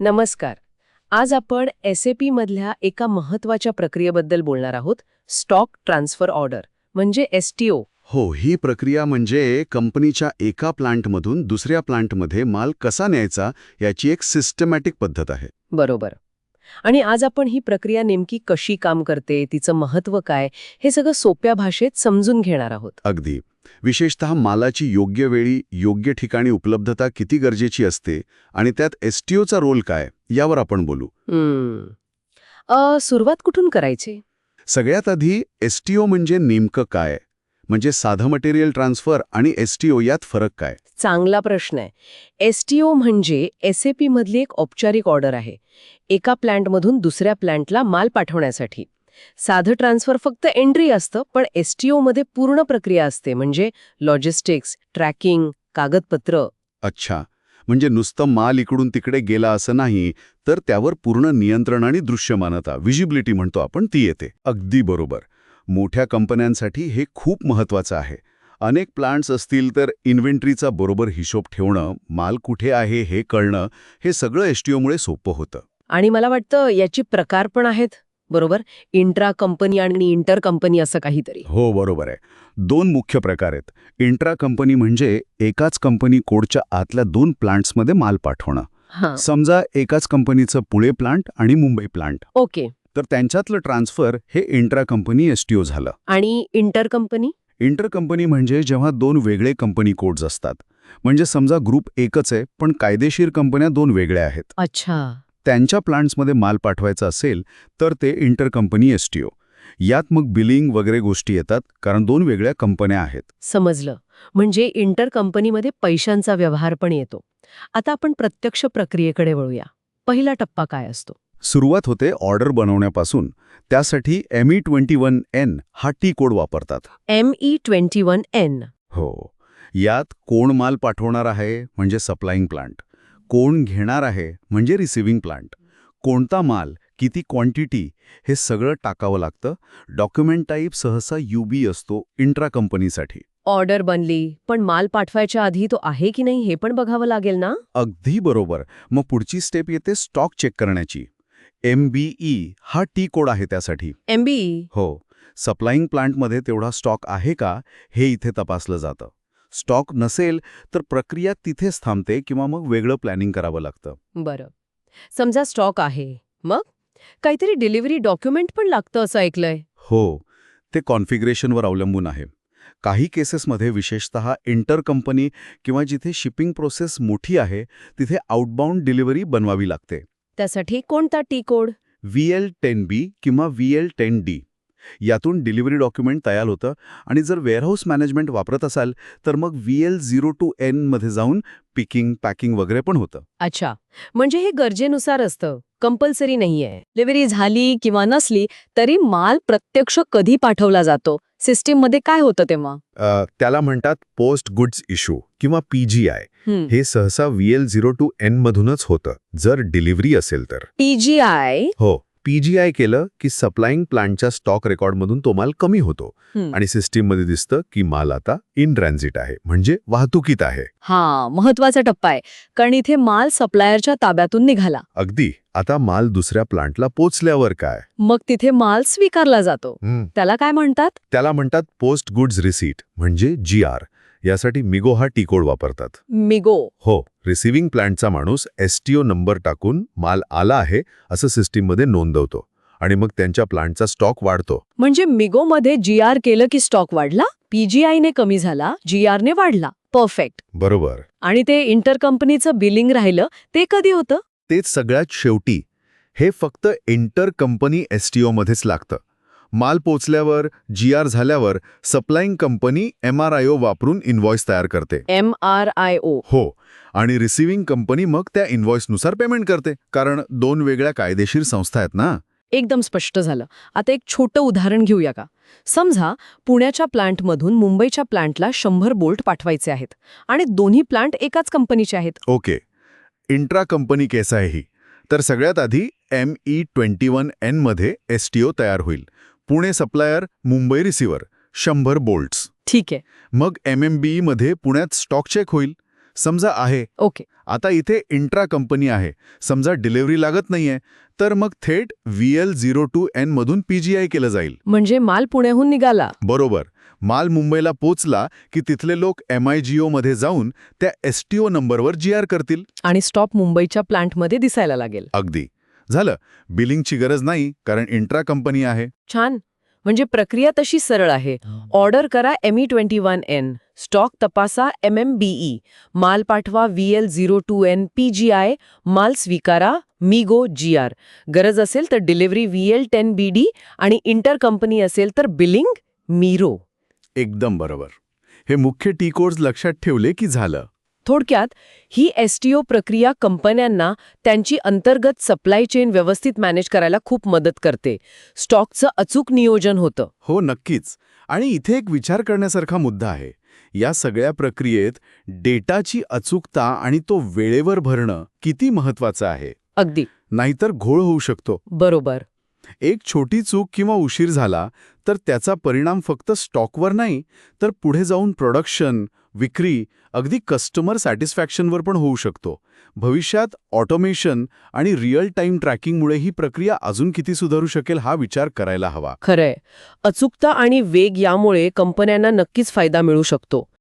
नमस्कार. आज आपण एस ए पी मधल्या एका महत्त्वाच्या प्रक्रियेबद्दल बोलणार आहोत स्टॉक ट्रान्सफर ऑर्डर म्हणजे एस टी ओ हो ही प्रक्रिया म्हणजे कंपनीच्या एका प्लांटमधून दुसऱ्या प्लांटमध्ये माल कसा न्यायचा याची एक सिस्टमॅटिक पद्धत आहे. बरोबर. आणि आज आपण ही प्रक्रिया नेमकी कशी काम करते तिचं महत्त्व काय हे सगळं सोप्या भाषेत समजून घेणार आहोत. अगदी. विशेषतः मालाची योग्य वेळी योग्य ठिकाणी उपलब्धता किती गरजेची असते आणि त्यात एसटीओचा रोल काय यावर आपण बोलू. सुरुवात कुठून करायची? सगळ्यात आधी एसटीओ म्हणजे नेमकं काय म्हणजे साधं मटेरियल ट्रान्सफर आणि एसटीओ यात फरक काय? चांगला प्रश्न आहे. एस टी ओ म्हणजे एस ए पी मधली एक औपचारिक ऑर्डर आहे एका प्लांटमधून दुसऱ्या प्लांटला माल पाठवण्यासाठी. साधं ट्रान्सफर फक्त एंट्री असतं पण एस टी मध्ये पूर्ण प्रक्रिया असते म्हणजे लॉजिस्टिक्स ट्रॅकिंग कागदपत्र. अच्छा. म्हणजे नुसतं माल इकडून तिकडे गेला असं नाही तर त्यावर पूर्ण नियंत्रण आणि दृश्यमानता विजिबिलिटी म्हणतो आपण ती येते. अगदी बरोबर. मोठ्या कंपन्यांसाठी हे खूप महत्वाचं आहे. अनेक प्लांट्स असतील तर इन्व्हेंटरीचा बरोबर हिशोब ठेवणं माल कुठे आहे हे कळणं हे सगळं एसटीओमुळे सोपं होतं. आणि मला वाटतं याची प्रकार पण आहेत. बरोबर? इंट्रा कंपनी आणि इंटर कंपनी असं काहीतरी. हो बरोबर आहे. दोन मुख्य प्रकार आहेत. इंट्रा कंपनी म्हणजे एकाच कंपनी कोडच्या आतल्या दोन प्लांट्समध्ये माल पाठवणं. हां. समजा एकाच कंपनीचं पुणे प्लांट आणि मुंबई प्लांट. ओके. तर त्यांच्यातलं ट्रान्सफर हे इंट्रा कंपनी एसटीओ झालं. आणि इंटर कंपनी इंटर कंपनी म्हणजे जेव्हा दोन वेगळे कंपनी कोड्स असतात. म्हणजे समजा ग्रुप एकच आहे पण कायदेशीर कंपन्या दोन वेगळ्या आहेत. अच्छा. त्यांच्या प्लांट्समध्ये माल पाठवायचा असेल तर ते इंटर कंपनी एसटीओ. यात मग बिलिंग वगैरे गोष्टी येतात कारण दोन वेगळ्या कंपन्या आहेत. समजलं. म्हणजे इंटर कंपनीमध्ये पैशांचा व्यवहार पण येतो. आता आपण प्रत्यक्ष प्रक्रियेकडे वळूया. पहिला टप्पा काय असतो? सुरुवात होते ऑर्डर बनवण्यापासून. त्यासाठी M E twenty one N हा टी कोड वापरतात. M E twenty one N हो. यात कोण माल पाठवणार आहे म्हणजे सप्लाईंग प्लांट. कोण घेणार आहे म्हणजे रिसिव्हिंग प्लांट कोणता माल किती क्वांटिटी हे सगळं टाकावं लागतं. डॉक्युमेंट टाईप सहसा युबी असतो इंट्रा कंपनीसाठी ऑर्डर बनली पण माल पाठवायच्या आधी तो आहे की नाही हे पण बघावं लागेल ना? अगदी बरोबर. मग पुढची स्टेप येते स्टॉक चेक करण्याची. एम बी ई हा टी कोड आहे त्यासाठी. एम बी हो. सप्लाईंग प्लांटमध्ये तेवढा स्टॉक आहे का हे इथे तपासलं जातं. स्टॉक नसेल तर प्रक्रिया तिथेच थांबते किंवा मग वेगळं प्लॅनिंग करावं लागतं. बरं. समजा स्टॉक आहे मग? काहीतरी डिलिव्हरी डॉक्युमेंट पण लागतं असं ऐकलंय. हो ते कॉन्फिगरेशनवर अवलंबून आहे. काही केसेसमध्ये विशेषतः इंटर कंपनी किंवा जिथे शिपिंग प्रोसेस मोठी आहे तिथे आउटबाउंड डिलिव्हरी बनवावी लागते. त्यासाठी कोणता T code? V L ten B किंवा व्ही एल टेन डी. यातून डिलिव्हरी डॉक्युमेंट तयार होतं आणि जर वेअरहाऊस मॅनेजमेंट वापरत असाल तर मग व्ही एल झिरो टू एनमध्ये जाऊन पिकिंग पॅकिंग वगैरे पण होतं. अच्छा. म्हणजे हे गरजेनुसार असतं. कंपल्सरी नाहीये. डिलिव्हरी झाली किंवा नसली तरी माल प्रत्यक्ष कधी पाठवला जातो? सिस्टीममध्ये काय होतं तेव्हा? अ, त्याला म्हणतात पोस्ट गुड्स इश्यू किंवा पी जी आय. हं. हे सहसा V L zero two N मधूनच होतं जर डिलिव्हरी असेल तर. पीजीआय हो. पीजीआय केलं की सप्लाईंग प्लांटच्या स्टॉक रेकॉर्डमधून तो माल कमी होतो. आणि सिस्टीममध्ये दिसतं की माल आता इन ट्रान्झिट आहे म्हणजे वाहतुकीत आहे. हा महत्त्वाचा टप्पा आहे. कारण इथे माल सप्लायरच्या ताब्यातून निघाला. अगदी. आता माल दुसऱ्या प्लांटला पोचल्यावर काय? मग तिथे माल स्वीकारला जातो. त्याला काय म्हणतात? त्याला म्हणतात पोस्ट गुड्स रिसीट म्हणजे जी आर. यासाठी मिगो हा टी कोड वापरतात. मिगो. हो. रिसिव्हिंग प्लांटचा माणूस एसटीओ नंबर टाकून माल आला आहे असं सिस्टीममध्ये नोंदवतो आणि मग त्यांच्या प्लांटचा स्टॉक वाढतो. म्हणजे मिगो मध्ये जी आर केलं की स्टॉक वाढला? पीजीआय ने कमी झाला जी आर ने वाढला. परफेक्ट बरोबर. आणि ते इंटर कंपनीचं बिलिंग राहिलं ते कधी होतं? तेच सगळ्यात शेवटी. हे फक्त इंटर कंपनी एसटीओ मध्येच लागतं. माल पोचल्यावर जी आर झाल्यावर supplying company M R I O वापरून इन्व्हॉइस तयार करते. एम आर आय ओ हो. आणि रिसिव्हिंग कंपनी मग त्या इन्व्हॉइसनुसार पेमेंट करते कारण दोन वेगळ्या कायदेशीर संस्था आहेत ना? एकदम स्पष्ट झालं. आता एक छोटं उदाहरण घेऊया का? समजा पुण्याच्या प्लांटमधून मुंबईच्या प्लांटला शंभर बोल्ट पाठवायचे आहेत आणि दोन्ही प्लांट एकाच कंपनीचे आहेत. ओके. इंट्रा कंपनी केस आहे ही. तर सगळ्यात आधी एम ई ट्वेंटी वन एनमध्ये एस टी ओ तयार होईल. पुणे सप्लायर मुंबई रिसिव्हर शंभर बोल्ट्स. ठीक आहे. मग एम एममध्ये पुण्यात स्टॉक चेक होईल. समजा आहे. ओके. आता इथे इंट्रा कंपनी आहे. समजा डिलिव्हरी लागत नाहीये तर मग थेट V L zero two N मधून पीजीआय केलं जाईल. म्हणजे माल पुण्याहून निघाला. बरोबर. माल मुंबईला पोचला की तिथले लोक एम आय जी मध्ये जाऊन त्या एस टी ओ नंबरवर जी आर करतील. आणि स्टॉप मुंबईच्या प्लांटमध्ये दिसायला लागेल. अगदी. झालं. बिलिंगची गरज नाही कारण इंट्रा कंपनी आहे. छान. म्हणजे प्रक्रिया तशी सरळ आहे. ऑर्डर करा M E twenty one N stock तपासा एम एम बीई माल पाठवा V L zero two N P G I माल स्वीकारा मिगो जी आर गरज असेल तर delivery V L ten B D आणि इंटर कंपनी असेल तर बिलिंग मीरो एकदम बरोबर. हे मुख्य टी कोड्स लक्षात ठेवले की झालं. थोडक्यात ही एसटीओ प्रक्रिया कंपन्यांना त्यांची अंतर्गत सप्लाय चेन व्यवस्थित मॅनेज करायला खूप मदत करते. स्टॉकचं अचूक नियोजन होतं. हो नक्कीच. आणि इथे एक विचार करण्यासारखा मुद्दा आहे. या सगळ्या प्रक्रियेत डेटाची अचूकता आणि तो वेळेवर भरणं किती महत्वाचं आहे? अगदी. नाहीतर घोळ होऊ शकतो. बरोबर. एक छोटी चूक किंवा उशीर झाला तर त्याचा परिणाम फक्त स्टॉकवर नाही तर पुढे जाऊन प्रोडक्शन विक्री अगदी कस्टमर सॅटिस्फॅक्शनवर पण होऊ शकतो. भविष्यात ऑटोमेशन आणि रिअल टाईम ट्रॅकिंगमुळे ही प्रक्रिया अजून किती सुधारू शकेल हा विचार करायला हवा. खरंय. अचूकता आणि वेग यामुळे कंपन्यांना नक्कीच फायदा मिळू शकतो.